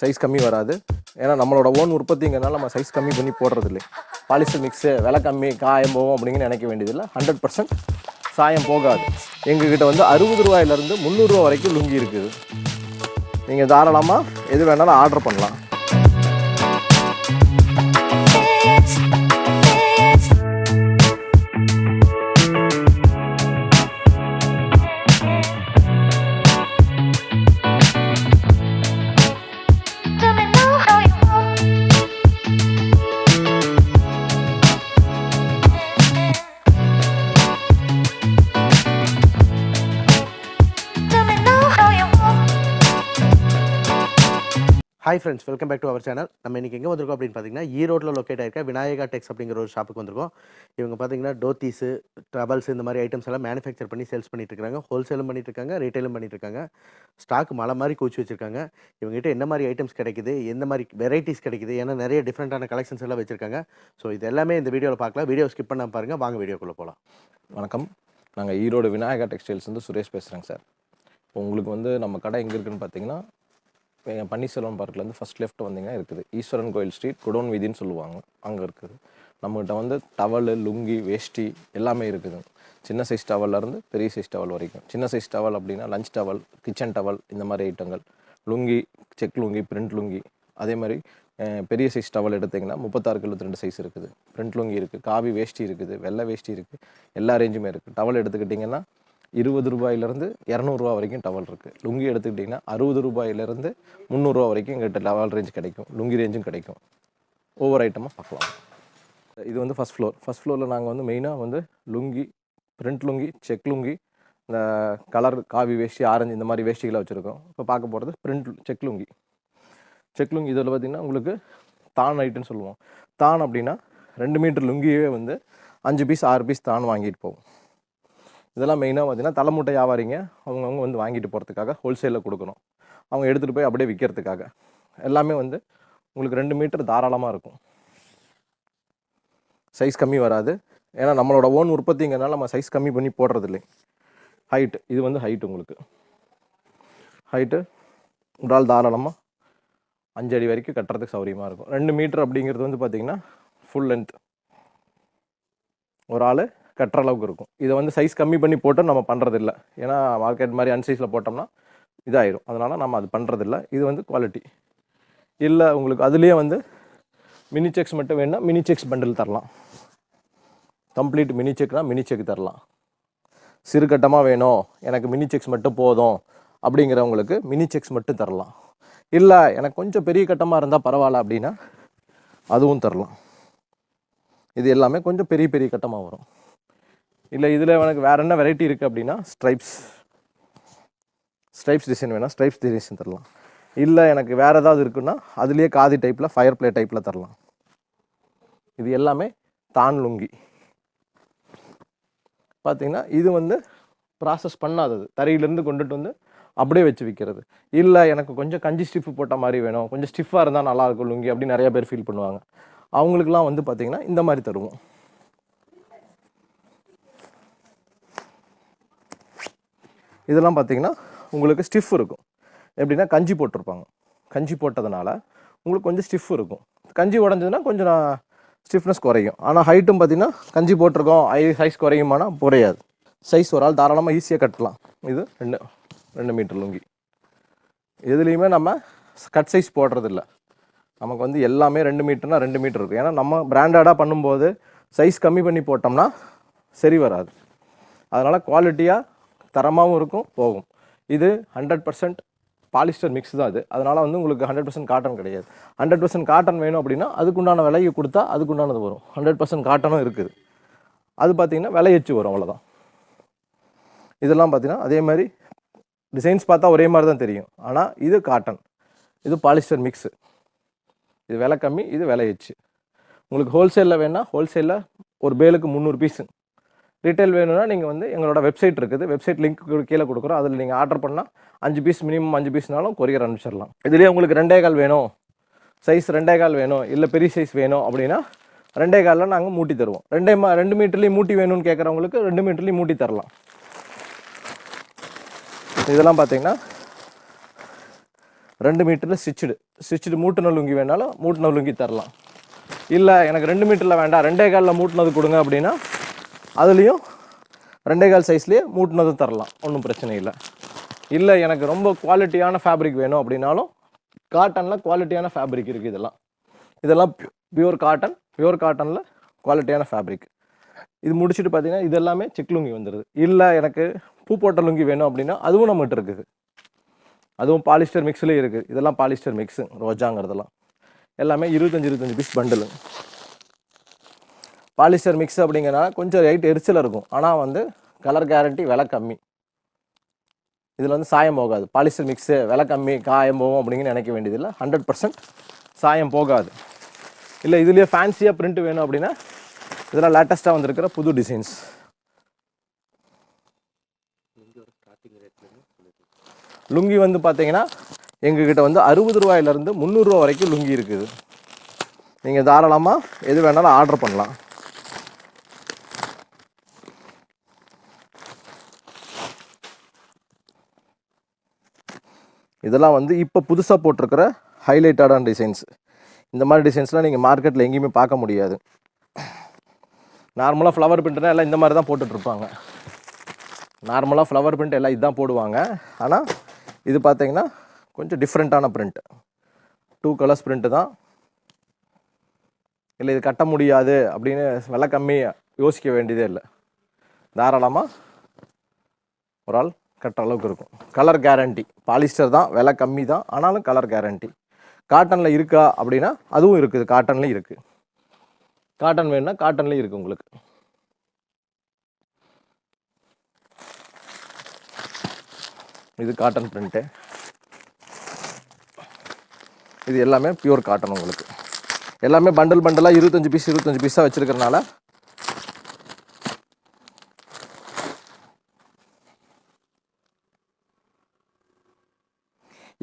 Size கம்மி வராது. ஏன்னா நம்மளோட ஓன் உற்பத்திங்கிறனால நம்ம சைஸ் கம்மி பண்ணி போடுறது இல்லை பாலிஸ்டர் மிக்ஸு விலை கம்மி காயம் போகும் அப்படிங்கன்னு நினைக்க வேண்டியதில்லை. ஹண்ட்ரட் பர்சன்ட் சாயம் போகாது. எங்ககிட்ட வந்து அறுபது ரூபாயிலேருந்து முந்நூறுரூவா வரைக்கும் லுங்கி இருக்குது. நீங்கள் தாராளமாக எது வேணாலும் ஆர்டர் பண்ணலாம். Hi friends welcome back to our channel நம்ம இன்றைக்கி எங்கே வந்திருக்கோம் அப்படின்னு பார்த்தீங்கன்னா ஈரோட்டில் லொக்கேட் ஆயிருக்க விநாயகா டெக்ஸ் அப்படிங்கிற ஒரு ஷாப்புக்கு வந்திருக்கோம். இவங்க பார்த்தீங்கன்னா டோத்தீஸு ட்ரபல்ஸ் இந்த மாதிரி ஐட்டம்ஸ் எல்லாம் மேனுஃபேக்சர் பண்ணி சேல்ஸ் பண்ணிட்டு இருக்காங்க. ஹோல்சேலும் பண்ணிட்டு இருக்காங்க ரீட்டைலும் பண்ணிட்டு இருக்காங்க. ஸ்டாக் மலை மாதிரி கூச்சி வச்சிருக்காங்க. இவங்ககிட்ட என்ன மாதிரி ஐட்டம்ஸ் கிடைக்குது எந்த மாதிரி வெரைட்டிஸ் கிடைக்குது ஏன்னா நிறைய டிஃப்ரெண்ட்டான கலெக்ஷன்ஸ் எல்லாம் வச்சிருக்காங்க. ஸோ இது எல்லாமே இந்த வீடியோவில் பார்க்கலாம். வீடியோ ஸ்கிப் பண்ணாமல் பாருங்கள் வாங்க வீடியோக்குள்ளே போகலாம் வணக்கம். நாங்கள் ஈரோடு விநாயகா டெக்ஸ்டைல்ஸ் வந்து சுரேஷ் பேசுகிறேங்க சார். இப்போ உங்களுக்கு வந்து நம்ம கடை எங்கே இருக்குன்னு பார்த்தீங்கன்னா பன்னீர்செல்வம் பார்க்லேருந்து ஃபர்ஸ்ட் லெஃப்ட் வந்தீங்கன்னா இருக்குது. ஈஸ்வரன் கோயில் ஸ்ட்ரீட் குடோன் வீதின்னு சொல்லுவாங்க. அங்கே இருக்குது. நம்மகிட்ட வந்து டவலு லுங்கி வேஷ்டி எல்லாமே இருக்குது. சின்ன சைஸ் டவல்லேருந்து பெரிய சைஸ் டவல் வரைக்கும். சின்ன சைஸ் டவல் அப்படின்னா லஞ்ச் டவல் கிச்சன் டவல் இந்த மாதிரி ஐட்டங்கள் லுங்கி செக் லுங்கி பிரிண்ட் லுங்கி. அதே மாதிரி பெரிய சைஸ் டவல் எடுத்திங்கன்னா முப்பத்தாறு கிலோத்து ரெண்டு சைஸ் இருக்குது. பிரிண்ட் லுங்கி இருக்குது. காவி வேஷ்டி இருக்குது. வெள்ளை வேஷ்டி இருக்குது. எல்லா ரேஞ்சுமே இருக்குது. டவல் எடுத்துக்கிட்டிங்கன்னா இருபது ரூபாயிலேருந்து இரநூறுவா வரைக்கும் டவல் இருக்குது லுங்கி எடுத்துக்கிட்டிங்கன்னா அறுபது ரூபாயிலேருந்து முந்நூறுரூவா வரைக்கும் எங்கள்கிட்ட டவல் ரேஞ்ச் கிடைக்கும். லுங்கி ரேஞ்சும் கிடைக்கும். ஒவ்வொரு ஐட்டமாக பார்க்கலாம். இது வந்து ஃபஸ்ட் ஃப்ளோர் ஃபஸ்ட் ஃப்ளோரில் நாங்கள் வந்து மெயினாக வந்து லுங்கி பிரிண்ட் லுங்கி செக் லுங்கி இந்த கலர் காவி வேஷ்டி ஆரஞ்சு இந்த மாதிரி வேஷ்டிகளை வச்சுருக்கோம். இப்போ பார்க்க போகிறது print check lungi. Check lungi இதில் பார்த்திங்கன்னா உங்களுக்கு தான் ஐட்டுன்னு சொல்லுவோம். தான் அப்படின்னா ரெண்டு மீட்டர் லுங்கியே வந்து அஞ்சு பீஸ் ஆறு பீஸ் தான் வாங்கிட்டு போவோம் இதெல்லாம் மெயினாக பார்த்தீங்கன்னா தலைமுட்டை வியாபாரிங்க. அவங்கவுங்க வந்து வாங்கிட்டு போகிறதுக்காக ஹோல்சேலில் கொடுக்குறோம் அவங்க எடுத்துகிட்டு போய் அப்படியே விற்கிறதுக்காக எல்லாமே வந்து உங்களுக்கு ரெண்டு மீட்டர் தாராளமாக இருக்கும். சைஸ் கம்மி வராது. ஏன்னா நம்மளோட ஓன் உற்பத்திங்கிறனால நம்ம சைஸ் கம்மி பண்ணி போடுறது இல்லை ஹைட்டு இது வந்து ஹைட் உங்களுக்கு. ஹைட்டு உடால் தாராளமாக அஞ்சு அடி வரைக்கும் கட்டுறதுக்கு சௌகரியமாக இருக்கும். ரெண்டு மீட்டர் அப்படிங்கிறது வந்து பார்த்திங்கன்னா ஃபுல் லென்த் ஒரு ஆள் கட்டுற அளவுக்கு இருக்கும். இதை வந்து சைஸ் கம்மி பண்ணி போட்டு நம்ம பண்ணுறதில்ல ஏன்னா மார்க்கெட் மாதிரி அன்சைஸில் போட்டோம்னா இதாயிரும். அதனால் நம்ம அது பண்ணுறதில்ல இது வந்து குவாலிட்டி இல்லை உங்களுக்கு அதுலேயே வந்து மினி செக்ஸ் மட்டும் வேணும்னா மினி செக்ஸ் பண்டில் தரலாம். கம்ப்ளீட் மினி செக்னால் மினி செக் தரலாம். சிறு கட்டமாக வேணும். எனக்கு மினி செக்ஸ் மட்டும் போதும். அப்படிங்கிறவங்களுக்கு மினி செக்ஸ் மட்டும் தரலாம். இல்லை எனக்கு கொஞ்சம் பெரிய கட்டமாக இருந்தால் பரவாயில்ல அப்படின்னா அதுவும் தரலாம். இது எல்லாமே கொஞ்சம் பெரிய பெரிய கட்டமாக வரும். இல்லை இதில் எனக்கு வேறு என்ன வெரைட்டி இருக்குது அப்படின்னா ஸ்ட்ரைப்ஸ் ஸ்ட்ரைப்ஸ் டிசைன் வேணால் ஸ்ட்ரைப்ஸ் டிசைன் தரலாம். இல்லை எனக்கு வேறு ஏதாவது இருக்குன்னா அதுலேயே காதி டைப்பில் ஃபயர் பிளே டைப்பில் தரலாம். இது எல்லாமே தான் லுங்கி. பார்த்தீங்கன்னா இது வந்து ப்ராசஸ் பண்ணாதது. தரையிலேருந்து கொண்டுட்டு வந்து அப்படியே வச்சு விற்கிறது இல்லை எனக்கு கொஞ்சம் கஞ்சி ஸ்டிஃப் போட்ட மாதிரி வேணும். கொஞ்சம் ஸ்டிஃபாக இருந்தால் நல்லாயிருக்கும் லுங்கி அப்படின்னு நிறையா பேர் ஃபீல் பண்ணுவாங்க. அவங்களுக்குலாம் வந்து பார்த்திங்கன்னா இந்த மாதிரி தருவோம். இதெல்லாம் பார்த்தீங்கன்னா உங்களுக்கு ஸ்டிஃப் இருக்கும். எப்படின்னா கஞ்சி போட்டிருப்பாங்க. கஞ்சி போட்டதுனால உங்களுக்கு கொஞ்சம் ஸ்டிஃப் இருக்கும். கஞ்சி உடஞ்சதுன்னா கொஞ்சம் ஸ்டிஃப்னஸ் குறையும். ஆனால் ஹைட்டும் பார்த்தீங்கன்னா கஞ்சி போட்டிருக்கோம். ஐ சைஸ் குறையுமானா குறையாது. சைஸ் ஒரு ஆள் தாராளமாக ஈஸியாக கட்டலாம். இது ரெண்டு ரெண்டு மீட்டர் லுங்கி. எதுலேயுமே நம்ம கட் சைஸ் போடுறதில்ல. நமக்கு வந்து எல்லாமே ரெண்டு மீட்டர்னா ரெண்டு மீட்டர் இருக்கும். ஏன்னா நம்ம பிராண்டடாக பண்ணும்போது சைஸ் கம்மி பண்ணி போட்டோம்னா சரி வராது. அதனால் குவாலிட்டியாக தரமாகவும் இருக்கும் போகும். இது ஹண்ட்ரட் பர்சன்ட் பாலிஸ்டர் மிக்ஸ் தான் அது அதனால் வந்து உங்களுக்கு ஹண்ட்ரட் பர்சன்ட் காட்டன் கிடையாது. ஹண்ட்ரட் பர்சன்ட் காட்டன் வேணும் அப்படின்னா அதுக்குண்டான விலையை கொடுத்தா அதுக்குண்டானது வரும். ஹண்ட்ரட் பர்சன்ட் காட்டனும் இருக்குது. அது பார்த்தீங்கன்னா விலையச்சு வரும் அவ்வளோதான் இதெல்லாம் பார்த்தீங்கன்னா அதே மாதிரி டிசைன்ஸ் பார்த்தா ஒரே மாதிரி தான் தெரியும். ஆனால் இது காட்டன் இது பாலிஸ்டர் மிக்ஸு இது விலை கம்மி இது விலை உங்களுக்கு ஹோல்சேலில் வேணால் ஹோல்சேலில் ஒரு பேலுக்கு முந்நூறு பீஸு ரீட்டைல் வேணும்னா நீங்கள் வந்து எங்களோட வெப்சைட் இருக்குது. வெப்சைட் லிங்க் கீழே கொடுக்குறோம். அதில் நீங்கள் ஆர்டர் பண்ணால் அஞ்சு பீஸ் மினிமம் அஞ்சு பீஸ்னாலும் கொரியர் அனுப்பிச்சிடலாம். இதுலேயே உங்களுக்கு ரெண்டே கால் வேணும். சைஸ் ரெண்டே கால் வேணும். இல்லை பெரிய சைஸ் வேணும் அப்படின்னா ரெண்டே காலில் நாங்கள் மூட்டி தருவோம். ரெண்டே மா ரெண்டு மீட்டர்லேயும் மூட்டி வேணும்னு கேட்குறவங்களுக்கு ரெண்டு மீட்டர்லேயும் மூட்டி தரலாம். இதெல்லாம் பார்த்தீங்கன்னா ரெண்டு மீட்டரில் ஸ்டிச்சுடு ஸ்டிச்சுடு மூட்டின லுங்கி வேணாலும் மூட்டின லுங்கி தரலாம். இல்லை எனக்கு ரெண்டு மீட்டரில் வேண்டாம். ரெண்டே காலில் மூட்டினது கொடுங்க அப்படின்னா அதுலேயும் ரெண்டே கால் சைஸ்லேயே மூட்டினதும் தரலாம். ஒன்றும் பிரச்சனை இல்லை. இல்லை எனக்கு ரொம்ப குவாலிட்டியான ஃபேப்ரிக் வேணும் அப்படின்னாலும் காட்டனில் குவாலிட்டியான ஃபேப்ரிக் இருக்குது இதெல்லாம். இதெல்லாம் பியூர் காட்டன் பியூர் காட்டனில் குவாலிட்டியான ஃபேப்ரிக் இது முடிச்சுட்டு பார்த்தீங்கன்னா இது எல்லாமே செக் லுங்கி வந்துடுது இல்லை எனக்கு பூ போட்ட லுங்கி வேணும் அப்படின்னா அதுவும் நம்மகிட்ட இருக்குது. அதுவும் பாலிஸ்டர் மிக்ஸ்லேயே இருக்குது இதெல்லாம் பாலிஸ்டர் மிக்ஸு ரோஜாங்கிறதெல்லாம். எல்லாமே இருபத்தஞ்சி இருபத்தஞ்சி பீஸ் பண்டலுங்க பாலிஸ்டர் மிக்ஸ் அப்படிங்கிறனால கொஞ்சம் ரைட் எரிச்சல் இருக்கும். ஆனால் வந்து கலர் கேரண்டி விலை கம்மி. இதில் வந்து சாயம் போகாது. பாலிஸ்டர் மிக்ஸு விலை கம்மி காயம் போகும் அப்படிங்கன்னு நினைக்க வேண்டியதில்லை ஹண்ட்ரட் பர்சன்ட் சாயம் போகாது. இல்லை இதுலேயே ஃபேன்சியாக பிரிண்ட் வேணும் அப்படின்னா இதெல்லாம் லேட்டஸ்ட்டாக வந்திருக்கிற புது டிசைன்ஸ் லுங்கி வந்து பார்த்தீங்கன்னா எங்ககிட்ட வந்து அறுபது ரூபாயிலேருந்து முந்நூறுரூவா வரைக்கும் லுங்கி இருக்குது. நீங்கள் தாராளமாக எது வேணாலும் ஆர்டர் பண்ணலாம். இதெல்லாம் வந்து இப்போ புதுசாக போட்டிருக்கிற ஹைலைட்டடான டிசைன்ஸ் இந்த மாதிரி டிசைன்ஸ்லாம் நீங்கள் மார்க்கெட்டில் எங்கேயுமே பார்க்க முடியாது. நார்மலாக ஃப்ளவர் பிரிண்ட்னா எல்லாம் இந்த மாதிரி தான் போட்டுட்ருப்பாங்க நார்மலாக ஃப்ளவர் பிரிண்ட் எல்லாம் இதுதான் போடுவாங்க. ஆனால் இது பார்த்தீங்கன்னா கொஞ்சம் டிஃப்ரெண்ட்டான பிரிண்ட் டூ கலர்ஸ் பிரிண்ட்டு தான். இல்லை இது கட்ட முடியாது அப்படின்னு விலை கம்மி யோசிக்க வேண்டியதே இல்லை. தாராளமாக ஒரு ஆள் கட்டுற அளவுக்கு இருக்கும். கலர் கேரண்டி பாலிஸ்டர் தான் விலை கம்மி தான் ஆனாலும் கலர் கேரண்டி காட்டனில் இருக்கா அப்படின்னா அதுவும் இருக்குது. காட்டன்லேயும் இருக்குது காட்டன் வேணும்னா காட்டன்லேயும் இருக்குது உங்களுக்கு. இது காட்டன் பிரிண்ட்டு இது எல்லாமே பியூர் காட்டன் உங்களுக்கு. எல்லாமே பண்டில் பண்டலாக இருபத்தஞ்சி பீஸ் இருபத்தஞ்சி பீஸாக வச்சுருக்கறனால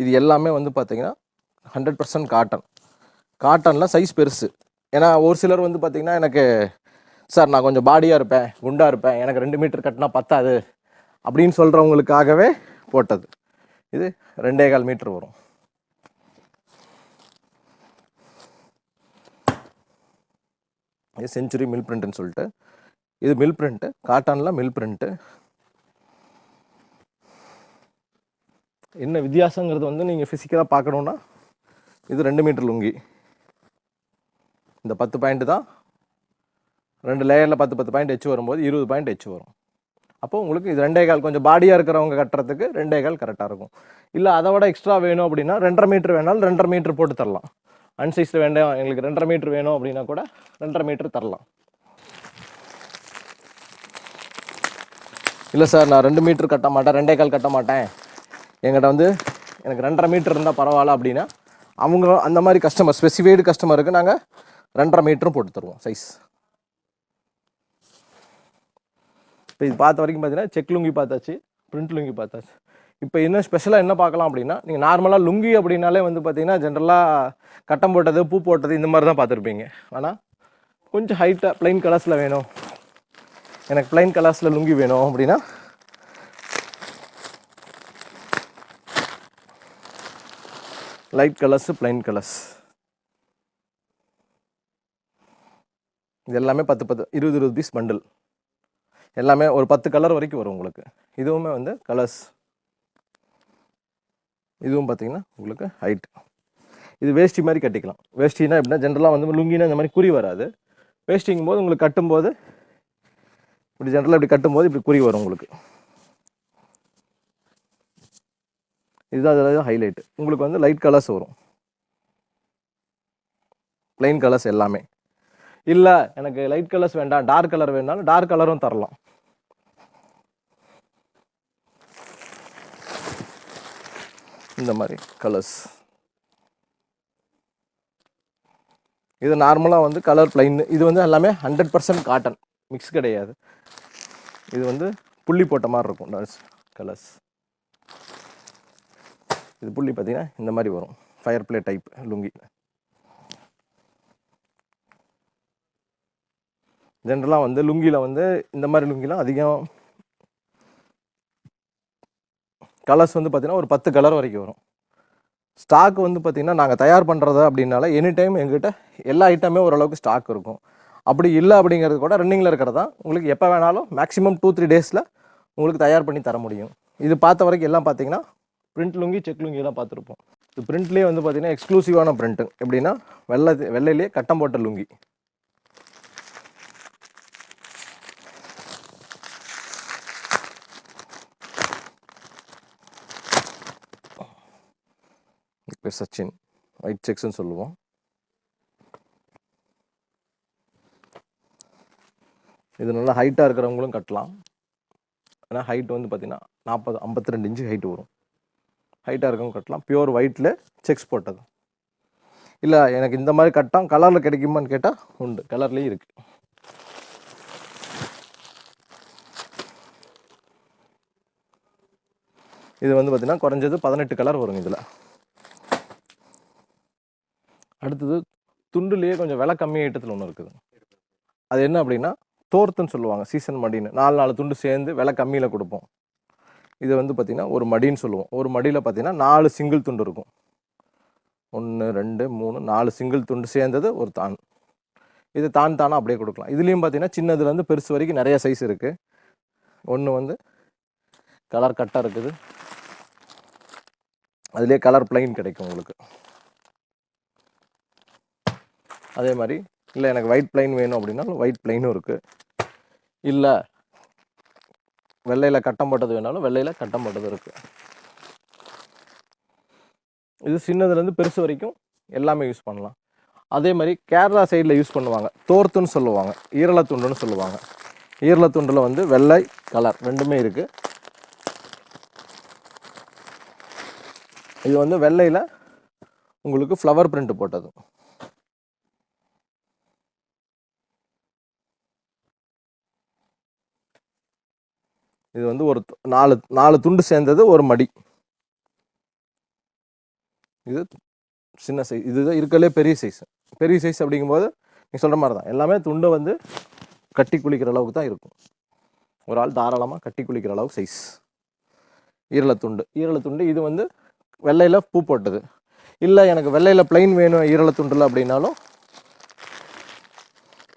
இது எல்லாமே வந்து பார்த்தீங்கன்னா ஹண்ட்ரட் பர்சன்ட் காட்டன் காட்டனில் சைஸ் பெருசு. ஏன்னா ஒரு சிலர் வந்து பார்த்தீங்கன்னா எனக்கு சார் நான் கொஞ்சம் பாடியாக இருப்பேன் குண்டாக இருப்பேன் எனக்கு ரெண்டு மீட்டர் கட்டினா பத்தாது அப்படின்னு சொல்கிறவங்களுக்காகவே போட்டது. இது ரெண்டே கால் மீட்டர் வரும். இது செஞ்சுரி மில் பிரிண்ட்டுன்னு சொல்லிட்டு இது மில் பிரிண்ட்டு காட்டனில் மில் பிரிண்ட்டு என்ன வித்தியாசங்கிறது வந்து நீங்கள் ஃபிசிக்கலாக பார்க்கணுன்னா இது ரெண்டு மீட்டர் லுங்கி. இந்த பத்து பாயிண்ட் தான். ரெண்டு லேயரில் பத்து பத்து பாயிண்ட் எச்சு வரும்போது இருபது பாயிண்ட் எச்சு வரும். அப்போ உங்களுக்கு இது ரெண்டே கால் கொஞ்சம் பாடியாக இருக்கிறவங்க கட்டுறதுக்கு ரெண்டே கால் கரெக்டாக இருக்கும். இல்லை அதை விட எக்ஸ்ட்ரா வேணும் அப்படின்னா ரெண்டரை மீட்டர் வேணாலும் ரெண்டரை மீட்டர் போட்டு தரலாம். அன்சைஸில் வேண்டாம் எங்களுக்கு ரெண்டரை மீட்டர் வேணும் அப்படின்னா கூட ரெண்டரை மீட்டர் தரலாம். இல்லை சார் நான் ரெண்டு மீட்டர் கட்ட மாட்டேன் ரெண்டே கால் கட்ட மாட்டேன். எங்கிட்ட வந்து எனக்கு ரெண்டரை மீட்டர் இருந்தால் பரவாயில்ல அப்படின்னா அவங்க அந்த மாதிரி கஸ்டமர் ஸ்பெசிஃபைடு கஸ்டமருக்கு நாங்கள் ரெண்டரை மீட்டரும் போட்டு தருவோம் சைஸ் இப்போ இது பார்த்த வரைக்கும் பார்த்தீங்கன்னா செக் லுங்கி பார்த்தாச்சு பிரிண்ட் லுங்கி பார்த்தாச்சு. இப்போ இன்னும் ஸ்பெஷலாக என்ன பார்க்கலாம் அப்படின்னா நீங்கள் நார்மலாக லுங்கி அப்படின்னாலே வந்து பார்த்தீங்கன்னா ஜென்ரலாக கட்டம் போட்டது பூ போட்டது இந்த மாதிரி தான் பார்த்துருப்பீங்க. ஆனால் கொஞ்சம் ஹைட்டாக ப்ளைன் கலர்ஸில் வேணும். எனக்கு ப்ளைன் கலர்ஸில் லுங்கி வேணும் அப்படின்னா லைட் கலர்ஸ் ப்ளைன் கலர்ஸ் இது எல்லாமே பத்து பத்து இருபது இருபது பீஸ் பண்டில் எல்லாமே ஒரு பத்து கலர் வரைக்கும் வரும் உங்களுக்கு. இதுவுமே வந்து கலர்ஸ் இதுவும் பார்த்தீங்கன்னா உங்களுக்கு ஹைட் இது வேஷ்டி மாதிரி கட்டிக்கலாம். வேஷ்டினா எப்படின்னா ஜென்ரலாக வந்து லுங்கினா இந்த மாதிரி குறி வராது. வேஷ்டிங்கும் போது உங்களுக்கு கட்டும்போது இப்படி ஜென்ரலாக இப்படி கட்டும்போது இப்படி குறி வரும் உங்களுக்கு. இதுதான் அதில் ஹைலைட் உங்களுக்கு வந்து லைட் கலர்ஸ் வரும். ப்ளைன் கலர்ஸ் எல்லாமே. இல்லை எனக்கு லைட் கலர்ஸ் வேண்டாம். டார்க் கலர் வேணாலும் டார்க் கலரும் தரலாம். இந்த மாதிரி கலர்ஸ் இது நார்மலாக வந்து கலர் பிளைன் இது வந்து எல்லாமே ஹண்ட்ரட் பர்சன்ட் காட்டன் மிக்ஸ் கிடையாது. இது வந்து புள்ளி போட்ட மாதிரி இருக்கும் கலர்ஸ் இது புள்ளி பார்த்தீங்கன்னா இந்த மாதிரி வரும். Fire play type lungi. ஜென்ரலாக வந்து லுங்கியில் வந்து இந்த மாதிரி லுங்கிலாம் அதிகம் கலர்ஸ் வந்து பார்த்திங்கன்னா ஒரு பத்து கலர் வரைக்கும் வரும். ஸ்டாக் வந்து பார்த்திங்கன்னா நாங்கள் தயார் பண்ணுறது அப்படின்னால எனி டைம் எங்கிட்ட எல்லா ஐட்டமே ஓரளவுக்கு ஸ்டாக் இருக்கும். அப்படி இல்லை அப்படிங்கிறது கூட ரன்னிங்கில் இருக்கிறது தான். உங்களுக்கு எப்போ வேணாலும் மேக்ஸிமம் டூ த்ரீ டேஸில் உங்களுக்கு தயார் பண்ணி தர முடியும். இது பார்த்த வரைக்கும் எல்லாம் பார்த்தீங்கன்னா பிரிண்ட் லுங்கி செக் லுங்கிலாம் பார்த்துருப்போம். இது பிரிண்ட்லேயே வந்து பார்த்தீங்கன்னா எக்ஸ்க்ளூசிவான பிரிண்ட்டு எப்படின்னா வெள்ளை வெள்ளையிலேயே கட்டம் போட்ட லுங்கி. இப்போ சச்சின் ஒயிட் செக்ஸ்ன்னு சொல்லுவோம். இது நல்லா ஹைட்டாக இருக்கிறவங்களும் கட்டலாம். ஏன்னா ஹைட் வந்து பார்த்தீங்கன்னா நாற்பது ஐம்பத்தி ரெண்டு இன்ச்சு ஹைட் வரும். ஹைட்டாக இருக்கும் கட்டலாம். பியூர் ஒயிட்டில் செக்ஸ் போட்டது இல்லை எனக்கு இந்த மாதிரி கட்டாம் கலரில் கிடைக்குமான்னு கேட்டால் உண்டு. கலர்லேயும் இருக்குது இது வந்து பார்த்தீங்கன்னா குறைஞ்சது பதினெட்டு கலர் வரும் இதில். அடுத்தது துண்டுலேயே கொஞ்சம் விலை கம்மி ஐட்டத்தில் ஒன்று இருக்குது. அது என்ன அப்படின்னா தோர்த்துன்னு சொல்லுவாங்க சீசன் மடின்னு. நாலு நாலு துண்டு சேர்ந்து விலை கம்மியில் கொடுப்போம். இது வந்து பார்த்திங்கன்னா ஒரு மடின்னு சொல்லுவோம். ஒரு மடியில் பார்த்தீங்கன்னா நாலு சிங்கிள் துண்டு இருக்கும். ஒன்று ரெண்டு மூணு நாலு சிங்கிள் துண்டு சேர்ந்தது ஒரு தான். இது தான் தானாக அப்படியே கொடுக்கலாம். இதுலேயும் பார்த்தீங்கன்னா சின்னதுலேருந்து பெருசு வரைக்கும் நிறைய சைஸ் இருக்குது ஒன்று வந்து கலர் கட்டாக இருக்குது. அதுலேயே கலர் பிளைன் கிடைக்கும் உங்களுக்கு. அதே மாதிரி இல்லை எனக்கு ஒயிட் பிளைன் வேணும் அப்படின்னா ஒயிட் பிளைனும் இருக்குது இல்லை வெள்ளையில் கட்டம் போட்டது வேணாலும் வெள்ளையில் கட்டம் போட்டது இருக்குது இது சின்னதுலேருந்து பெருசு வரைக்கும் எல்லாமே யூஸ் பண்ணலாம். அதே மாதிரி கேரளா சைடில் யூஸ் பண்ணுவாங்க. தோர்த்துன்னு சொல்லுவாங்க. ஈரலத்துண்டுன்னு சொல்லுவாங்க. ஈரலத்துண்டில் வந்து வெள்ளை கலர் ரெண்டுமே இருக்குது இது வந்து வெள்ளையில் உங்களுக்கு ஃப்ளவர் பிரிண்ட் போட்டது இது வந்து ஒரு நாலு நாலு துண்டு சேர்ந்தது ஒரு மடி. இது சின்ன சைஸ் இதுதான் இருக்கலே பெரிய சைஸ் பெரிய சைஸ் அப்படிங்கும்போது நீ சொல்கிற மாதிரி தான் எல்லாமே துண்டை வந்து கட்டி குளிக்கிற அளவுக்கு தான் இருக்கும். ஒரு ஆள் தாராளமாக கட்டி குளிக்கிற அளவுக்கு சைஸ் ஈரலத்துண்டு ஈரலத்துண்டு இது வந்து வெள்ளையில் பூ போட்டது. இல்லை எனக்கு வெள்ளையில் பிளைன் வேணும் ஈரலத்துண்டில் அப்படின்னாலும்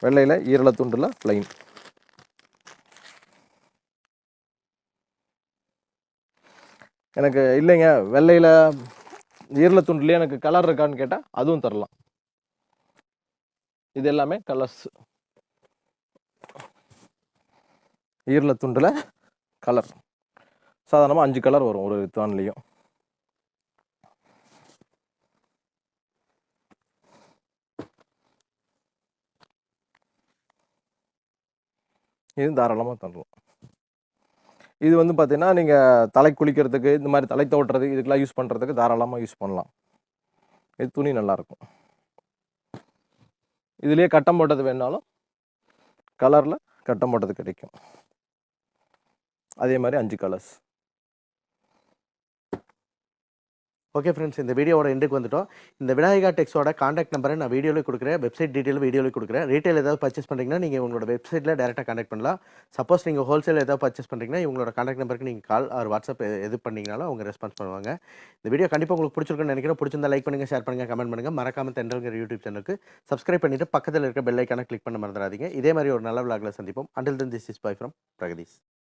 வெள்ளையில் ஈரலத்துண்டில் பிளைன் எனக்கு இல்லைங்க வெள்ளையில் ஈரலத்துண்டுலேயே எனக்கு கலர் இருக்கான்னு கேட்டால் அதுவும் தரலாம். இது எல்லாமே கலர்ஸ் ஈரலத்துண்டில் கலர் சாதாரணமாக அஞ்சு கலர் வரும் ஒரு தான்லேயும் இது தாராளமாக தரலாம். இது வந்து பார்த்தீங்கன்னா நீங்கள் தலை குளிக்கிறதுக்கு இந்த மாதிரி தலை தோட்டுறது இதுக்கெல்லாம் யூஸ் பண்ணுறதுக்கு தாராளமாக யூஸ் பண்ணலாம். இது துணி நல்லாயிருக்கும் இதுலேயே கட்டம் போட்டது வேணாலும் கலரில் கட்டம் போட்டது கிடைக்கும். அதே மாதிரி அஞ்சு கலர்ஸ் ஓகே ஃப்ரெண்ட்ஸ் இந்த வீடியோவோட எண்டுக்கு வந்துட்டோம். இந்த விநாயகா டெக்ஸோட காண்டாக்ட் நம்பரை நான் வீடியோவில் கொடுக்குறேன். வெப்சைட் டீட்டெயில் வீடியோவில் கொடுக்குறேன். ரீட்டைல் ஏதாவது பர்ச்சேஸ் பண்ணுறீங்கன்னா நீங்கள் உங்களோட வெப்சைட்டில் டேரெக்டாக காண்டாக்ட் பண்ணலாம். சப்போஸ் நீங்கள் ஹோல்சேல் ஏதாவது பர்ச்சேஸ் பண்ணுறீங்கன்னா இவங்களோட காண்டாக்ட் நம்பருக்கு நீங்கள் கால் ஆர் வாட்ஸ்அப் எது பண்ணீங்கனாலும் அவங்க ரெஸ்பான்ஸ் பண்ணுவாங்க. இந்த வீடியோ கண்டிப்பாக உங்களுக்கு பிடிச்சிருக்குன்னு நினைக்கிறேன். பிடிச்சிருந்தா லைக் பண்ணுங்கள் ஷேர் பண்ணுங்கள் கமெண்ட் பண்ணுங்கள் மறக்காமல் தென்றல்கிற யூடியூப் சேனலுக்கு சப்ஸ்கிரைப் பண்ணிட்டு பக்கத்தில் இருக்க பெல் ஐக்கான கிளிக் பண்ண மறந்துடாதீங்க. இதே மாதிரி ஒரு நல்ல விளாகில் சந்திப்போம். Until then this is bye from Pragadeesh